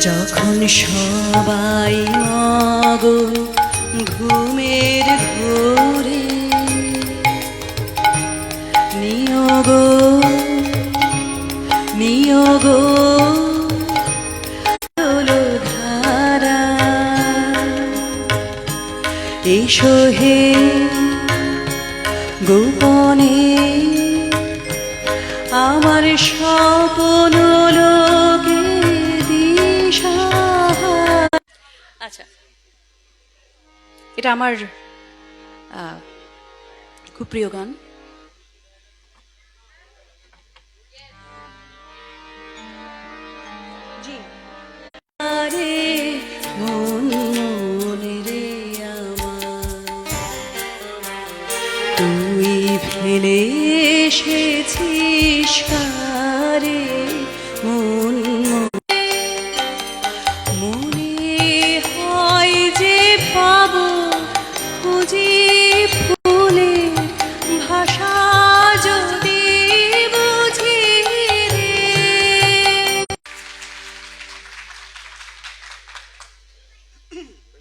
যখন সবাই মগ ঘুমের ঘোরে এসো হে গোপনে। আমার স্বপ্ন লোকে আচ্ছা এটা আমার খুব প্রিয় গান। জি। তুই ফেলে এসেছিস কারে? মন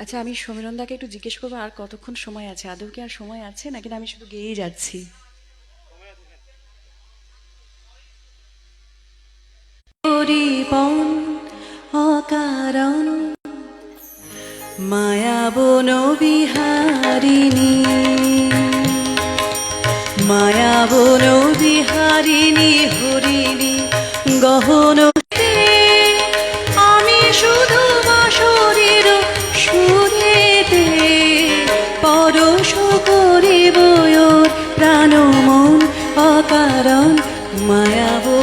আচ্ছা আমি সমীরণদাকে একটু জিজ্ঞেস করব, আর কতক্ষণ সময় আছে? আদৌ কি আর সময় আছে? নাকি আমি শুধু গেয়েই যাচ্ছি? অকারণ মায়াবন বিহারিণী। মায়াবন বিহারিণী, হরিণী, গহন কারণ মায়াবো